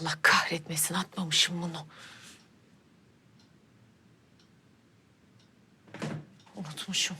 Allah kahretmesin atmamışım bunu. Unutmuşum.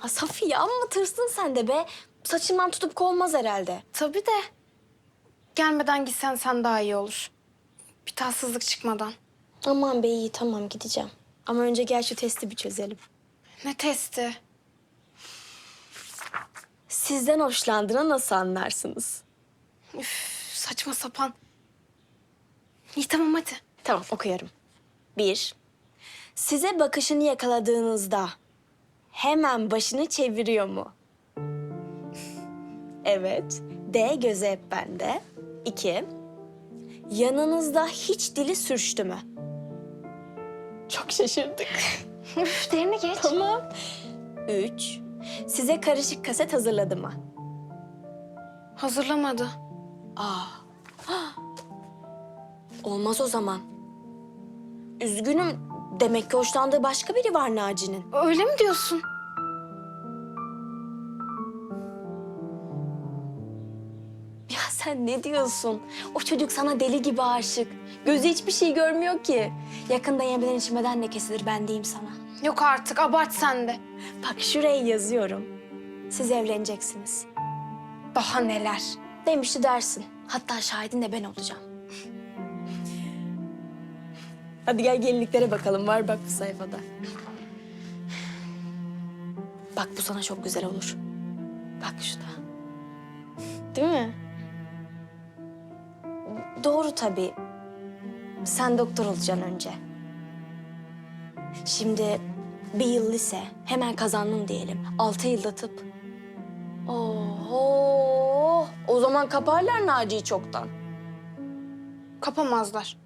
Ha Safiye amma tırsın sen de be. Saçından tutup kovmaz herhalde. Tabii de. Gelmeden gitsen sen daha iyi olur. Bir tatsızlık çıkmadan. Aman be iyi tamam gideceğim. Ama önce gel şu testi bir çözelim. Ne testi? Sizden hoşlandığına nasıl anlarsınız? Üf, saçma sapan. İyi tamam hadi. Tamam okuyorum. Bir, size bakışını yakaladığınızda hemen başını çeviriyor mu? Evet. D gözü hep bende. İki, yanınızda hiç dili sürçtü mü? Çok şaşırdık. Üf derine geç. Tamam. Üç, size karışık kaset hazırladı mı? Hazırlamadı. Aa. Olmaz o zaman. Üzgünüm. Demek ki hoşlandığı başka biri var Naci'nin. Öyle mi diyorsun? Ya sen ne diyorsun? O çocuk sana deli gibi aşık. Gözü hiçbir şey görmüyor ki. Yakında yemeden içmeden ne kesilir ben diyeyim sana. Yok artık abart sen de. Bak şuraya yazıyorum. Siz evleneceksiniz. Daha neler. Demişti dersin. Hatta şahidin de ben olacağım. Hadi gel gelinliklere bakalım. Var bak bu sayfada. Bak bu sana çok güzel olur. Bak şurada. Değil mi? Doğru tabii. Sen doktor olacaksın önce. Şimdi bir yıl lise. Hemen kazandın diyelim. Altı yılda tıp. Oho! O zaman kaparlar Naci'yi çoktan. Kapamazlar.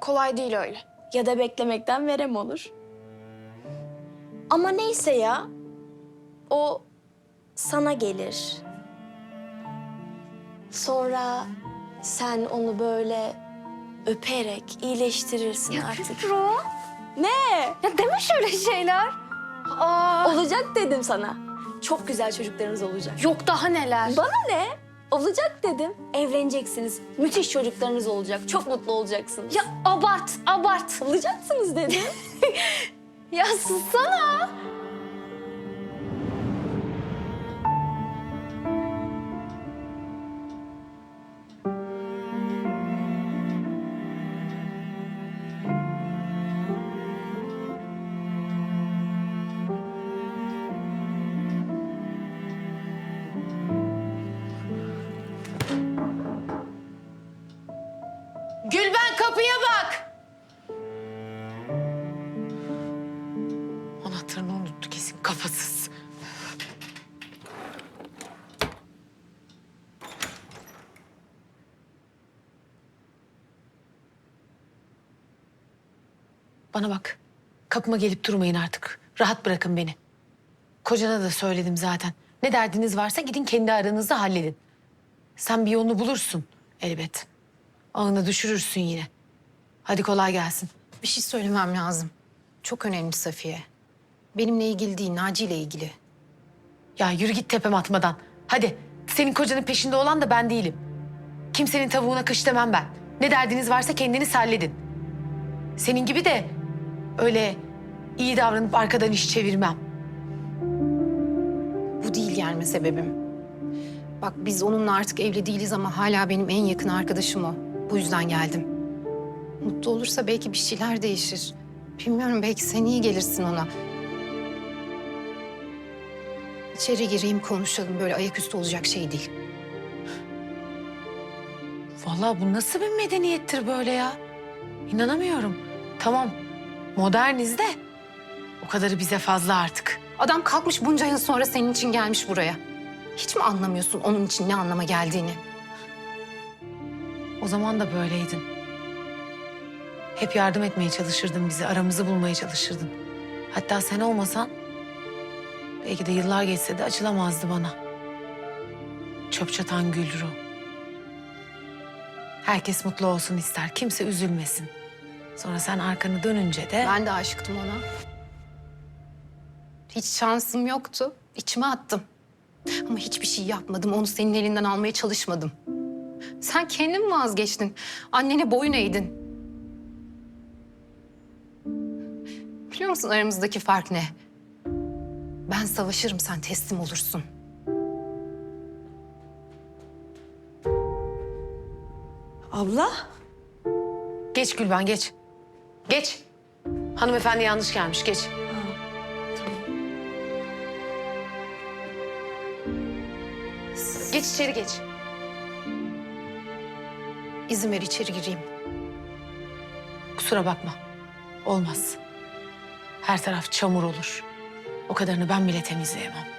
Kolay değil öyle. Ya da beklemekten verem olur. Ama neyse ya. O sana gelir. Sonra sen onu böyle öperek iyileştirirsin artık. Pro. Ne? Ya deme şöyle şeyler. Aa. Olacak dedim sana. Çok güzel çocuklarınız olacak. Yok daha neler. Bana ne? Olacak dedim. Evleneceksiniz. Müthiş çocuklarınız olacak. Çok mutlu olacaksınız. Ya abart, abart. olacaksınız dedim. Ya sussana. Kapıya bak. Anahtarını unuttu kesin kafasız. Bana bak. Kapıma gelip durmayın artık. Rahat bırakın beni. Kocana da söyledim zaten. Ne derdiniz varsa gidin kendi aranızda halledin. Sen bir yolunu bulursun elbet. Ağına düşürürsün yine. Hadi kolay gelsin. Bir şey söylemem lazım. Çok önemli Safiye. Benimle ilgili değil, Naci ile ilgili. Ya yürü git tepem atmadan. Hadi senin kocanın peşinde olan da ben değilim. Kimsenin tavuğuna kış demem ben. Ne derdiniz varsa kendiniz halledin. Senin gibi de öyle iyi davranıp arkadan iş çevirmem. Bu değil gelme sebebim. Bak biz onunla artık evli değiliz ama hala benim en yakın arkadaşım o. Bu yüzden geldim. Mutlu olursa belki bir şeyler değişir. Bilmiyorum belki sen iyi gelirsin ona. İçeri gireyim konuşalım. Böyle ayaküstü olacak şey değil. Vallahi bu nasıl bir medeniyettir böyle ya? İnanamıyorum. Tamam moderniz de o kadarı bize fazla artık. Adam kalkmış bunca yıl sonra senin için gelmiş buraya. Hiç mi anlamıyorsun onun için ne anlama geldiğini? O zaman da böyleydin. Hep yardım etmeye çalışırdın bizi, aramızı bulmaya çalışırdın. Hatta sen olmasan belki de yıllar geçse de açılamazdı bana. Çöp çatan Gülru. Herkes mutlu olsun ister, kimse üzülmesin. Sonra sen arkanı dönünce de... Ben de aşıktım ona. Hiç şansım yoktu. İçime attım. Ama hiçbir şey yapmadım. Onu senin elinden almaya çalışmadım. Sen kendin vazgeçtin. Annene boyun eğdin. Biliyor musun aramızdaki fark ne? Ben savaşırım, sen teslim olursun. Abla? Geç Gülben, geç. Geç. Hanımefendi yanlış gelmiş, geç. Geç içeri geç. İzin ver içeri gireyim. Kusura bakma. Olmaz. Her taraf çamur olur. O kadarını ben bile temizleyemem.